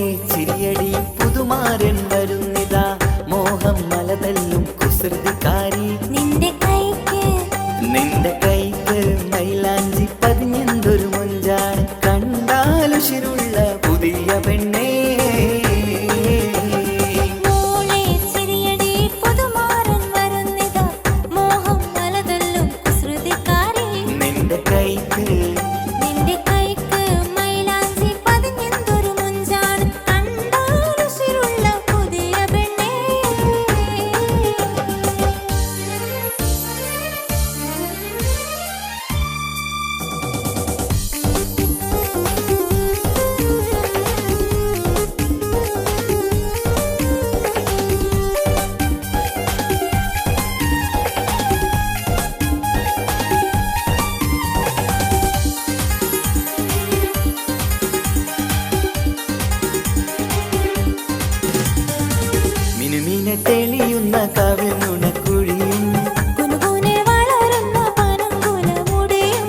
ചിരിയടി പുതുമാരൻ വരുന്നിതാ. മോഹം മലതല്ലും കുസൃതിക്കാരി. നിന്റെ കൈക്ക് നിന്റെ കൈക്ക് മൈലാ തെളിയുന്ന കവിൾ നുണക്കുഴിയും കുനുകുനെ വളരുന്ന പനങ്കുലമുടിയും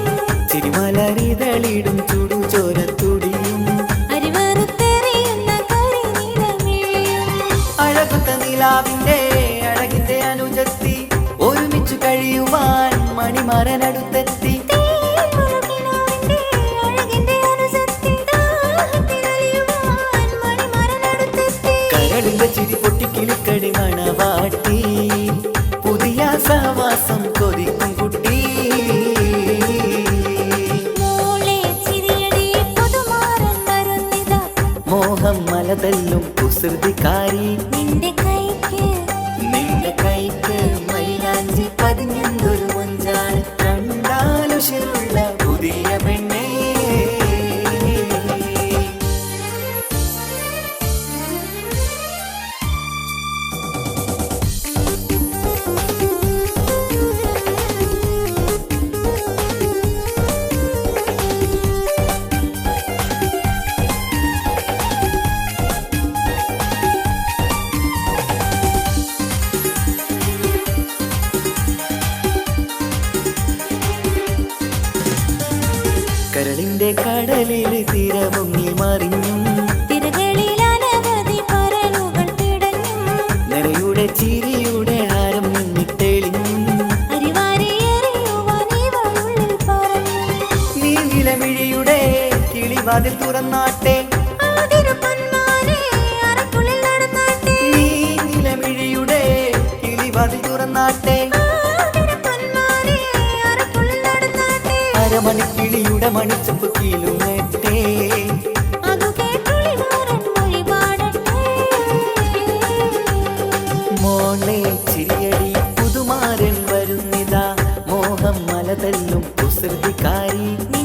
ചിരിമലരിതളിടും ചുടുചോരത്തുടിയും അരിവറുത്തെറിയുന്ന കരിനീലമിഴിയും അഴകുത്ത നിലാവിന്റെ അഴകിന്റെ അനുജത്തി ഒരുമിച്ചു കഴിയുവാൻ മണിമരനടുത്തെത്തി മോഹം മലതല്ലും കുസൃതിക്കാരി. നിന്റെ കൈക്ക് നിന്റെ കൈക്ക് മൈലാഞ്ചി പതിഞ്ഞെന്തൊരു കരളിന്റെ കടലിൽ മറിഞ്ഞും അനവധി പരലുകൾ പിടഞ്ഞും നിറയുടെ ചിരിയുടെ ആരം നിന്നിട്ടെളിഞ്ഞും നീ നിലമിഴിയുടെ കിളിവാതിൽ തുറന്നാട്ടെ. നീ നിലമിഴിയുടെ കിളിവാതിൽ തുറന്നാട്ടെ. മണിച്ചപ്പ് പാടട്ടെ. മോളെ ചിരിയടി പുതുമാരൻ വരുന്നിതാ. മോഹം മലതല്ലും കുസൃതിക്കാരി.